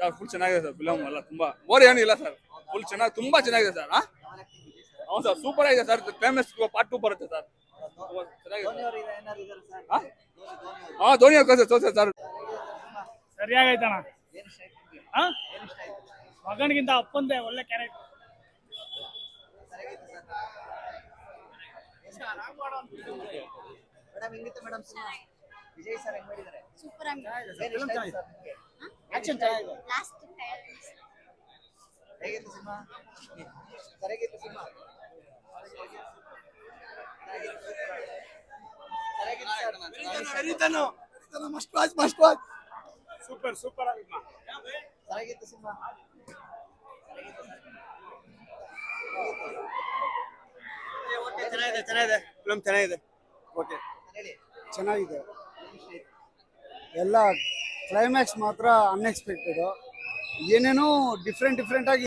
Sir full ಚೆನ್ನಾಗಿದೆ sir film ಎಲ್ಲ ತುಂಬಾ. ಬೋರ್ ಏನಿಲ್ಲ ಸರ್ ಫುಲ್ ಚೆನ್ನಾಗಿ ತುಂಬಾ ಚೆನ್ನಾಗಿದೆ ಸರ್ ಹೌದು ಸರ್ ಸೂಪರ್ ಆಗಿದೆ ಸರ್ ಫೇಮಸ್ ಪಾರ್ಟ್ ಟೂ ಬರುತ್ತೆ ಸರ್ ಹಾ? ಹಾ ಧೋನಿ ಅವ್ರ ಕಳ್ಸ ತೋರ್ಸ ಸರ್ ಸರಿಯಾಗೈತಣ್ಣ ಹಾ ಮಗನಿಗಿಂತ ಅಪ್ಪಂದೆ ಒಳ್ಳೆ ಕ್ಯಾರೆಕ್ಟರ್ ಮೇಡಮ್ ಹೆಂಗಿತ್ತು ಮೇಡಮ್ ಸಿನಿಮಾ? ವಿಜಯ್ ಸರ್ ಹೆಂಗ್ ಮಾಡಿದ್ದಾರೆ? ಸೂಪರ್ ಆಗಿ ಆಕ್ಷನ್ ಚೆನ್ನಾಗಿದೆ ಲಾಸ್ಟ್ ಹೇಗಿತ್ತು cinema? ಸರಿಯಾಗಿತ್ತು cinema? Must watch must watch super super ಆಗಿತ್ತು. ಸರಿಯಾಗಿತ್ತು ಸಿನಿಮಾ? ಚೆನ್ನಾಗಿದೆ ಚೆನ್ನಾಗಿದೆ. ಫಿಲ್ಮ್ ಚೆನ್ನಾಗಿದೆ. ಓಕೆ ಹೇಳಿ. ಚೆನ್ನಾಗಿದೆ. ಎಲ್ಲ ಕ್ಲೈಮ್ಯಾಕ್ಸ್ ಮಾತ್ರ ಅನ್ಎಕ್ಸ್ಪೆಕ್ಟೆಡು ಏನೇನೋ ಡಿಫ್ರೆಂಟ್ ಡಿಫ್ರೆಂಟ್ ಆಗಿ